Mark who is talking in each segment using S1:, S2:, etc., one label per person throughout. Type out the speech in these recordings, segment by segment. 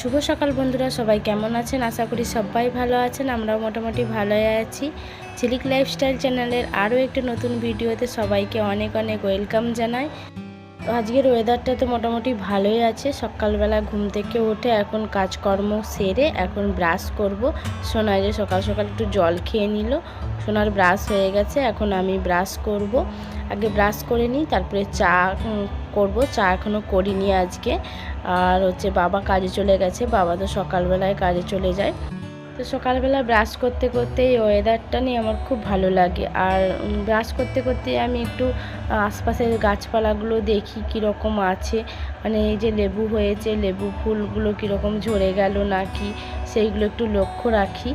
S1: শুভ সকাল বন্ধুরা, সবাই কেমন আছেন? আশা করি সবাই ভালো আছেন, আমরাও মোটামুটি ভালোই আছি। ঝিলিক লাইফস্টাইল চ্যানেলের আরও একটি নতুন ভিডিওতে সবাইকে অনেক অনেক ওয়েলকাম জানাই। আজকের ওয়েদারটা তো মোটামুটি ভালোই আছে। সকালবেলা ঘুম থেকে উঠে এখন কাজকর্ম সেরে এখন ব্রাশ করব। সোনাই যে সকাল সকাল একটু জল খেয়ে নিল, সোনার ব্রাশ হয়ে গেছে, এখন আমি ব্রাশ করব। আগে ব্রাশ করে নিই, তারপরে চা করব। চা এখনও করিনি আজকে। আর হচ্ছে বাবা কাজে চলে গেছে, বাবা তো সকালবেলায় কাজে চলে যায়। তো সকালবেলা ব্রাশ করতে করতে এই ওয়েদারটা নিয়ে আমার খুব ভালো লাগে। আর ব্রাশ করতে করতে আমি একটু আশপাশের গাছপালাগুলো দেখি কীরকম আছে। মানে এই যে লেবু হয়েছে, লেবু ফুলগুলো কীরকম ঝরে গেল নাকি, সেইগুলো একটু লক্ষ্য রাখি।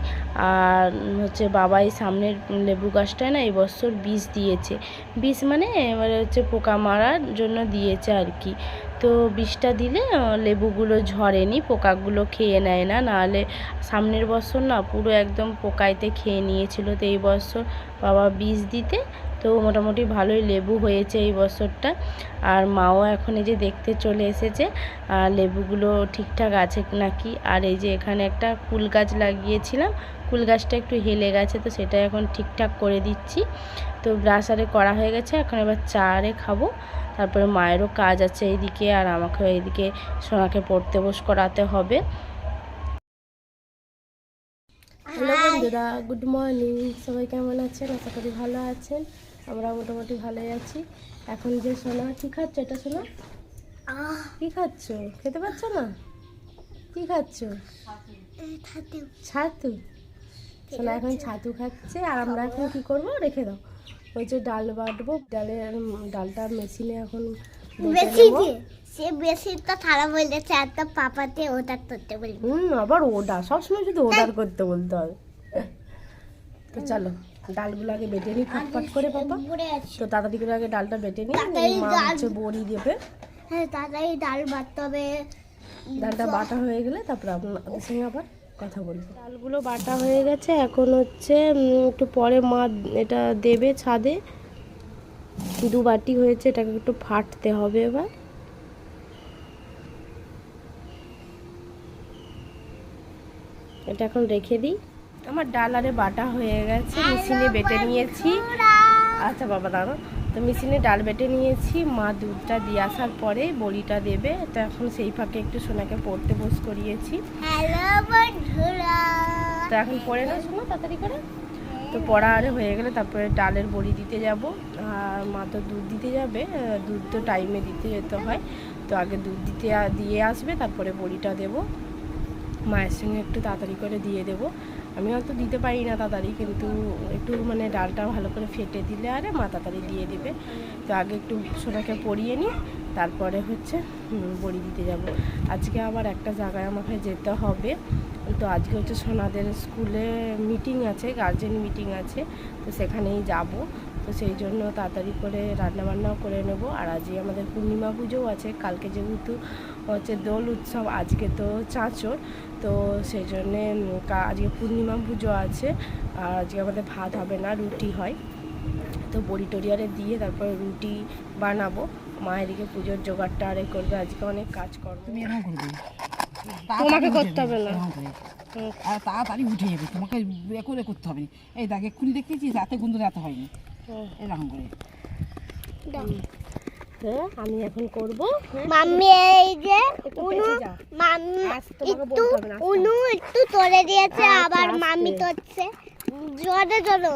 S1: আর হচ্ছে বাবা এই সামনের লেবু গাছটায় না এই বছর দিয়েছে। বীজ মানে এবারে হচ্ছে পোকা মারার জন্য দিয়েছে আর কি। তো বিষটা দিলে লেবুগুলো ঝরেনি, পোকাগুলো খেয়ে নেয় না। নাহলে সামনের বছর না পুরো একদম পোকাইতে খেয়ে নিয়েছিল। তো এই বছর বাবা বীজ দিতে, তো মোটামুটি ভালোই লেবু হয়েছে এই বছরটা। আর মাও এখন এই যে দেখতে চলে এসেছে, আর লেবুগুলো ঠিকঠাক আছে নাকি? আর এই যে এখানে একটা কুল গাছ লাগিয়েছিলাম, কুল গাছটা একটু হেলে গেছে, তো সেটা এখন ঠিকঠাক করে দিচ্ছি। তো ব্রাশ আরে করা হয়ে গেছে, এখন এবার চা আরে খাব। তারপরে মায়েরও কাজ আছে এইদিকে আর আমাকে এইদিকে সোনাকে পড়তে বস করাতে হবে। হ্যালো বন্ধুরা গুড মর্নিং। সবাই কেমন আছেন? আশা করি ভালো আছেন। আমরা মোটামুটি ভালোই আছি। এখন যে সোনা কি খাচ্ছ এটা সোনা? কি খাচ্ছ? খেতে পাচ্ছ না? কি খাচ্ছ? ছাতু? সোনা এখন ছাতু খাচ্ছে আর আমরা এখন কি করব? রেখে দাও। ওই যে ডাল বাটবো ডালের ডালটা মেশিনে এখন
S2: বেশি সে বেশি তো খারাপ বলেছে আর তো পাপাতে ওটা করতে বলি।
S1: হুম আবার ওটা সবসময় শুধু অর্ডার করতে বলতে হবে তো চলো ডালগুলো আগে বেটে নিই ফটফট করে পাপা। তো তাড়াতাড়ি করে আগে ডালটা বেটে নিই মা হচ্ছে বড়ি দেবে।
S2: হ্যাঁ তাড়াতাড়ি ডাল বাটতে হবে।
S1: ডালটা বাটা হয়ে গেলে তারপরে আপনাদের সঙ্গে আবার কথা বলব। ডালগুলো বাটা হয়ে গেছে এখন হচ্ছে একটু পরে মা এটা দেবে ছাদে। দু বাটি হয়েছে এটাকে একটু ফাটতে হবে এবার। এটা এখন রেখে দিই। আমার ডাল আরে বাটা হয়ে গেছে মেশিনে বেটে নিয়েছি। আচ্ছা বাবা দাঁড়ো তো মেশিনে ডাল বেটে নিয়েছি। মা দুধটা দিয়ে আসার পরে বড়িটা দেবে। তো এখন সেই ফাঁকে একটু সোনাকে পড়তে বস করিয়েছি। তো এখন পড়ে না শোনো তাড়াতাড়ি করে। তো পড়া আরে হয়ে গেলে তারপরে ডালের বড়ি দিতে যাব। আর মা তো দুধ দিতে যাবে। দুধ তো টাইমে দিতে যেতে হয়। তো আগে দুধ দিতে দিয়ে আসবে তারপরে বড়িটা দেবো। মায়ের সঙ্গে একটু তাড়াতাড়ি করে দিয়ে দেবো। আমি হয়তো দিতে পারি না তাড়াতাড়ি, কিন্তু একটু মানে ডালটা ভালো করে ফেটে দিলে আরে মা তাড়াতাড়ি দিয়ে দিবে। তো আগে একটু সোনাকে পরিয়ে নিই, তারপরে হচ্ছে বড়ি দিতে যাব। আজকে আবার একটা জায়গায় আমাকে যেতে হবে। তো আজকে হচ্ছে সোনাদের স্কুলে মিটিং আছে গার্জেন মিটিং আছে, তো সেখানেই যাব। তো সেই জন্য তাড়াতাড়ি করে রান্নাবান্নাও করে নেব। আর আজকে আমাদের পূর্ণিমা পুজোও আছে। কালকে যেহেতু হচ্ছে দোল উৎসব আজকে তো চাঁচর। তো সেই জন্যে আজকে পূর্ণিমা পুজো আছে। আর আজকে আমাদের ভাত হবে না রুটি হয়। তো বড়ি টড়িয়ারে দিয়ে তারপরে রুটি বানাবো। মা এদিকে পুজোর জোগাড়টা আরে করবে। আজকে অনেক কাজ করবে
S3: তুমি এরকম করবে।
S1: তোমাকে করতে হবে না।
S3: তাড়াতাড়ি উঠে যাবে। তোমাকে এ করে করতে হবে। এই দেখ এক্ষুনি দেখতেছিস রাতে গুন্দু রাতে হয়নি। এরকম করে
S1: আমি এখন করব
S2: মাম্মি এই যে উনু মাম্মি একটু। উনু একটু তোলে দিয়েছে
S1: আচ্ছা,
S2: আবার। মাম্মি তোলছে। জোরে জোরে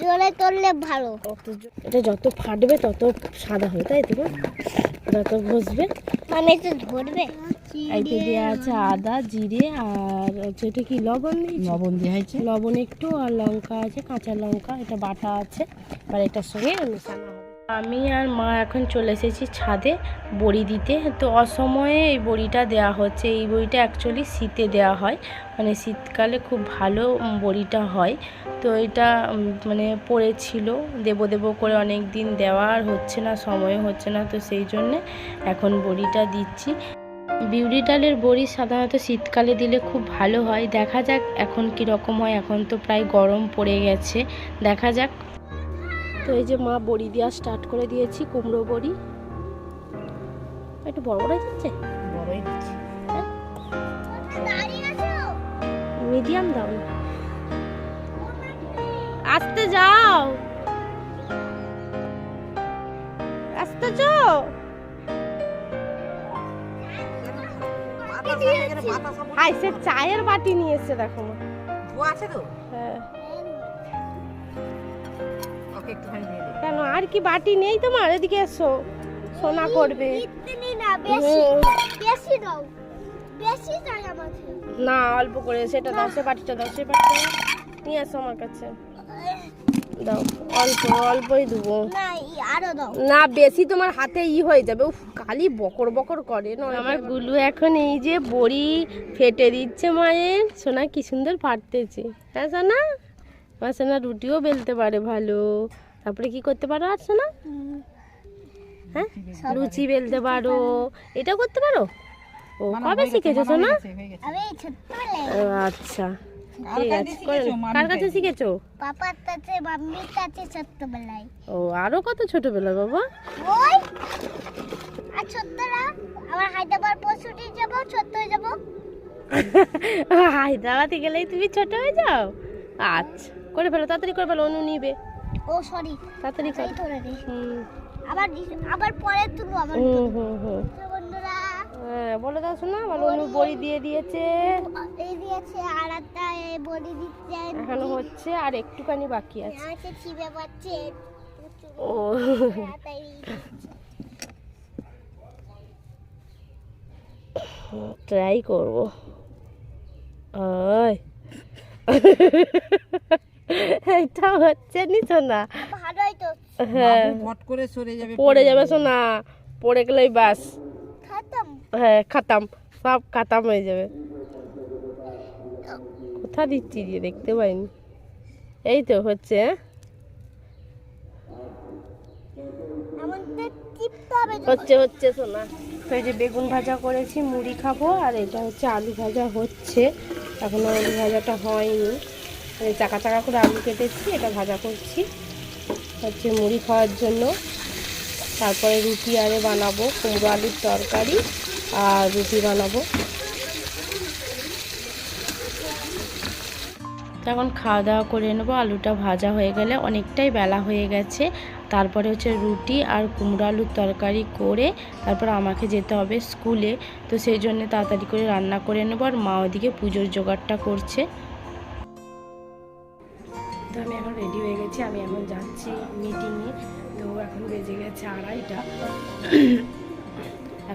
S2: জোরে তোললে ভালো।
S1: এটা যত ফাটবে তত সাদা হবে তাই তো যত ঘষবে।
S2: মাম্মি একটু ধরবে।
S1: এতে দেওয়া আছে আদা জিরে আর হচ্ছে এটা কি লবণ?
S3: লবণ দেওয়া হয়েছে
S1: লবণ একটু আর লঙ্কা আছে কাঁচা লঙ্কা এটা বাটা আছে। আর এটার সঙ্গে মেশানো হবে। আমি আর মা এখন চলে এসেছি ছাদে বড়ি দিতে। তো অসময়ে এই বড়িটা দেওয়া হচ্ছে। এই বড়িটা অ্যাকচুয়ালি শীতে দেওয়া হয়। মানে শীতকালে খুব ভালো বড়িটা হয়। তো এটা মানে পড়েছিল। দেব দেব করে অনেক দিন দেওয়া আর হচ্ছে না সময় হচ্ছে না। তো সেই জন্যে এখন বড়িটা দিচ্ছি। বিউরি ডালের বড়ি সাধারণত শীতকালে দিলে খুব ভালো হয়। দেখা যাক এখন কি রকম হয়। এখন তো প্রায় গরম পড়ে গেছে। দেখা যাক। তো এই যে মা বড়ি দেওয়া স্টার্ট করে দিয়েছি কুমড়ো বড়ি। একটু বড় বড় যাচ্ছে
S3: বড়ই দিচ্ছি।
S1: হ্যাঁ। মিডিয়াম দাও। আসতে যাও। আসতে যাও। আই সে চায়ের বাটি নিয়ে এসছে দেখো।
S3: ধোয়া আছে তো?
S1: হ্যাঁ।
S3: ওকে একটুখানি দিয়ে
S1: কেন আর কি বাটি নেই তোমার? এদিকে এসো। সোনা করবে।
S2: না বেশি বেশি দাও। বেশি চাই আমাকে
S1: না অল্প করে সেটা দাও সে বাটিটা দাও সে বাটিটা নিয়ে আসো আমার কাছে। দাও। অল্প অল্পই দেবো।
S2: না
S1: বেশি তোমার হাতে ই হয়ে যাবে। উফ কালি বকর বকর করে না আমার গুলু এখন এই যে বড়ি ফেটে দিচ্ছে মায়ের। সোনা কি সুন্দর ফাটতেছে। হ্যাঁ সোনা? আমার সোনা রুটিও বেলতে পারে ভালো। তারপরে কি করতে পারো আর সোনা? হ্যাঁ? লুচি বেলতে পারো। এটা করতে পারো? ও কবে শিখেছো সোনা? আচ্ছা।
S3: কার কাছে শিখেছো?
S1: করে-
S3: মামির
S1: কার কাছে
S3: কাছে?
S1: শিখেছো?
S2: পাপার কাছে মাম্মির কাছে ছোট্টবেলায়।
S1: ও আরও কত ছোটবেলা বাবা?
S2: ওই! আর ছোট্টরা? আবার হায়দ্রাবাদ পরশুটি যাব ছোট্ট হয়ে যাব।
S1: হায়দ্রাবাদে গেলেই তুমি ছোট হয়ে যাও? আচ্ছা করে ফেলো তাড়াতাড়ি করে ফেলো অনু নিবে।
S2: ও সরি
S1: তাড়াতাড়ি কর।
S2: আবার আবার পরে তুলবো আবার
S1: হুম। হুম হুম। বলে দাও শোনা বলো। অনু বড়ি দিয়ে দিয়েছে।
S2: এই দিয়েছে আর একটা দিচ্ছে।
S1: এখনও হচ্ছে আর একটুখানি বাকি আছে।
S2: আছে পাচ্ছে।
S1: ও। ট্রাই করব। ওই এটা হচ্ছে নি
S2: ভালোই তো।
S1: হ্যাঁ।
S3: ফট করে সরে যাবে
S1: পড়ে যাবে শোনা। পড়ে গেলেই বাস। হ্যাঁ খাতাম, সব খাতাম হয়ে যাবে। কোথা দিচ্ছি যে দেখতে পাইনি। এই তো হচ্ছে। হচ্ছে হচ্ছে শোনা তো যে বেগুন ভাজা করেছি, মুড়ি খাব, আর এটা হচ্ছে আলু ভাজা হচ্ছে। এখনও আলু ভাজাটা হয়নি। চাকা চাকা করে আলু কেটেছি, এটা ভাজা করছি। হচ্ছে মুড়ি খাওয়ার জন্য। তারপরে রুটি আরে বানাবো, কুমড়ো আলুর তরকারি। আর রুটি বানাবো। এখন খাওয়া দাওয়া করে নেব। আলুটা ভাজা হয়ে গেলে অনেকটাই বেলা হয়ে গেছে। তারপরে হচ্ছে রুটি আর কুমড়ো আলুর তরকারি করে তারপর আমাকে যেতে হবে স্কুলে। তো সেই জন্য তাড়াতাড়ি করে রান্না করে নেব আর মা ওদিকে পুজোর জোগাড়টা করছে। তো আমি এখন রেডি হয়ে গেছি। আমি এখন যাচ্ছি মিটিংয়ে তো এখন বেজে গেছে আড়াইটা।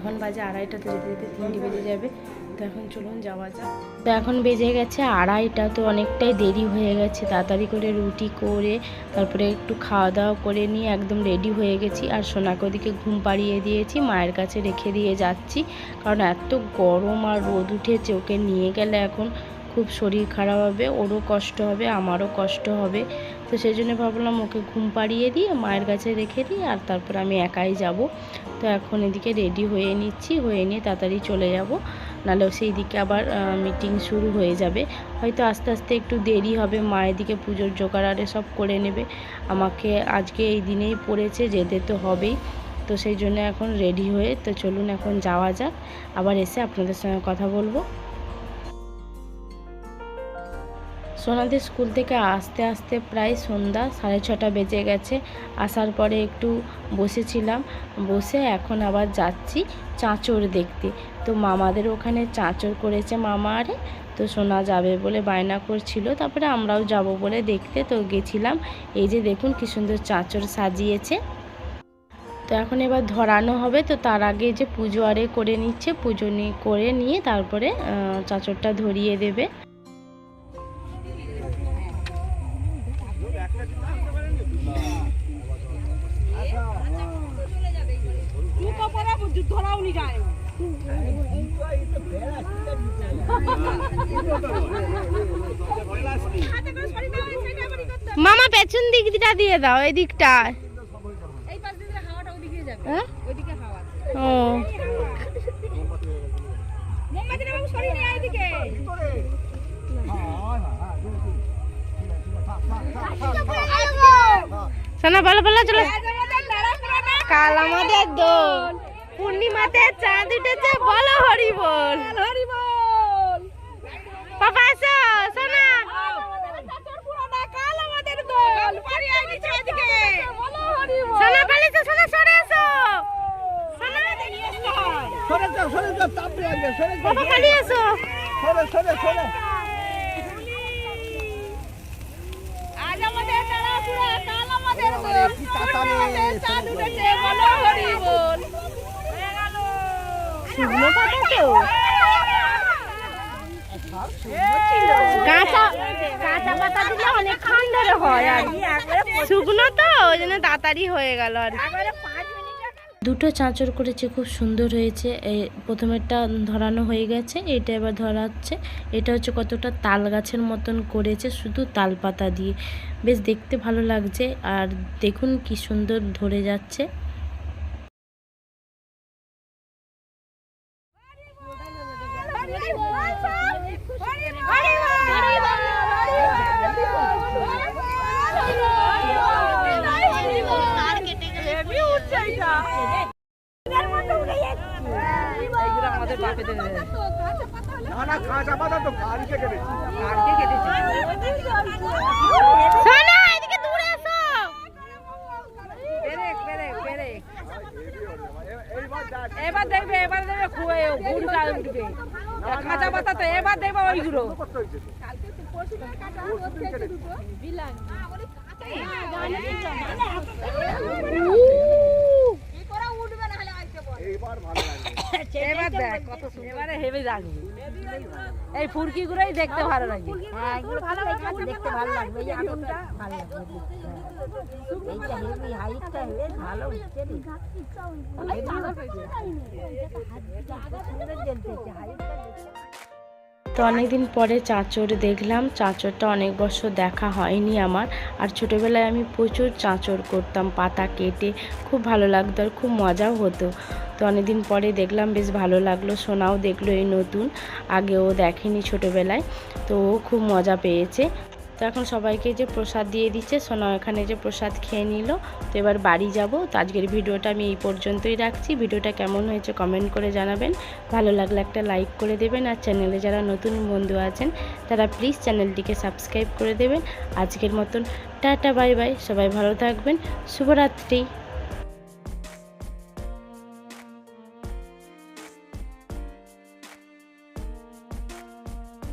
S1: এখন বাজে আড়াইটাতে যেতে যেতে তিনটে বেজে যাবে। তো এখন চলুন যাওয়া যাক। তো এখন বেজে গেছে আড়াইটা, তো অনেকটাই দেরি হয়ে গেছে। তাড়াতাড়ি করে রুটি করে, তারপরে একটু খাওয়া দাওয়া করে নিয়ে একদম রেডি হয়ে গেছি। আর সোনাকে ওদিকে ঘুম পাড়িয়ে দিয়েছি, মায়ের কাছে রেখে দিয়ে যাচ্ছি। কারণ এত গরম আর রোদ উঠেছে, ওকে নিয়ে গেলে এখন খুব শরীর খারাপ হবে, ওরও কষ্ট হবে, আমারও কষ্ট হবে। তো সেই জন্য ভাবলাম ওকে ঘুম পাড়িয়ে দিয়ে মায়ের কাছে রেখে দিই আর তারপর আমি একাই যাব। তো এখন এদিকে রেডি হয়ে নিচ্ছি, হয়ে নিয়ে তাড়াতাড়ি চলে যাব। নাহলে সেই দিকে আবার মিটিং শুরু হয়ে যাবে। হয়তো আস্তে আস্তে একটু দেরি হবে মা এদিকে পুজোর জোগাড় আরে সব করে নেবে। আমাকে আজকে এই দিনেই পড়েছে, যেতে তো হবেই। তো সেই জন্য এখন রেডি হয়ে, তো চলুন এখন যাওয়া যাক। আবার এসে আপনাদের সঙ্গে কথা বলব। সোনাদের স্কুল থেকে আসতে আসতে প্রায় সন্ধ্যা সাড়ে ছটা বেজে গেছে। আসার পরে একটু বসেছিলাম। বসে এখন আবার যাচ্ছি চাঁচর দেখতে। তো মামাদের ওখানে চাঁচর করেছে মামা আরে। তো সোনা যাবে বলে বায়না করছিল। তারপরে আমরাও যাব বলে দেখতে তো গেছিলাম। এই যে দেখুন কি সুন্দর চাঁচর সাজিয়েছে। তো এখন এবার ধরানো হবে। তো তার আগে যে পুজো আরে করে নিচ্ছে, পুজো করে নিয়ে তারপরে চাঁচরটা ধরিয়ে দেবে। মামা পেছন দিকটা দিয়ে দাও এই দিকটা হ্যাঁ? ও। শোনা বলো বলো চলো। কাল আমাদের দোল। পূর্ণিমাতে চাঁদ উঠেছে বলো হরি বল পাপা এসো সোনা। সোনা পালিয়েছো সোনা সরে
S4: সরে যাও সরে যাও তাড়াতাড়ি আসবে সরে যাও।
S1: পাপা পালিয়ে এসো।
S4: সরে সরে সরে।
S1: শুকনো পাতা তো? ধরে তাড়াতাড়ি হয়ে গেল আর দুটো চাঁচর করেছে, খুব সুন্দর হয়েছে। প্রথমেরটা ধরানো হয়ে গেছে, এটা এবার ধরাচ্ছে এটা হচ্ছে কতটা তাল গাছের মতন করেছে, শুধু তাল পাতা দিয়ে। বেশ দেখতে ভালো লাগছে, আর দেখুন কি সুন্দর ধরে যাচ্ছে।
S4: না না কাঁচা পাতা তো কালকে কেটেছি
S3: কালকে কেটেছে এবার দেখবে এবার দেখবে খুয়ে ঘুরটা উঠবে। কাঁচা পাতা তো এবার দেখবে ওইগুলো
S4: এইবার ভালো লাগবে।
S3: এবার দেখ কত সুন্দর। এবারে হেভি লাগবে এই ফুরকি গুলোই দেখতে ভালো লাগে
S5: হ্যাঁ এগুলো ভালো লাগবে দেখতে ভালো লাগবে এই আগুনটা ভালো লাগবে এইটা হেভি হাইটটা বেশ ভালো উঠছে রে হেভি উঠছে। হাইটটা দেখতে
S1: তো অনেকদিন পরে চাঁচর দেখলাম। চাঁচরটা অনেক বছর দেখা হয়নি আমার। আর ছোটোবেলায় আমি প্রচুর চাঁচর করতাম, পাতা কেটে। খুব ভালো লাগতো আর খুব মজাও হতো। তো অনেকদিন পরে দেখলাম, বেশ ভালো লাগল। সোনাও দেখল এই নতুন। আগেও দেখেনি ছোটোবেলায়। তো খুব মজা পেয়েছে। তো এখন সবাইকে যে প্রসাদ দিয়ে দিচ্ছে, সোনা এখানে যে প্রসাদ খেয়ে নিল, তো এবার বাড়ি যাব। তো আজকের ভিডিওটা আমি এই পর্যন্তই রাখছি। ভিডিওটা কেমন হয়েছে কমেন্ট করে জানাবেন। ভালো লাগলে একটা লাইক করে দেবেন আর চ্যানেলে যারা নতুন বন্ধু আছেন, তারা প্লিজ চ্যানেলটিকে সাবস্ক্রাইব করে দেবেন। আজকের মতন টাটা বাই বাই সবাই ভালো থাকবেন। শুভরাত্রি।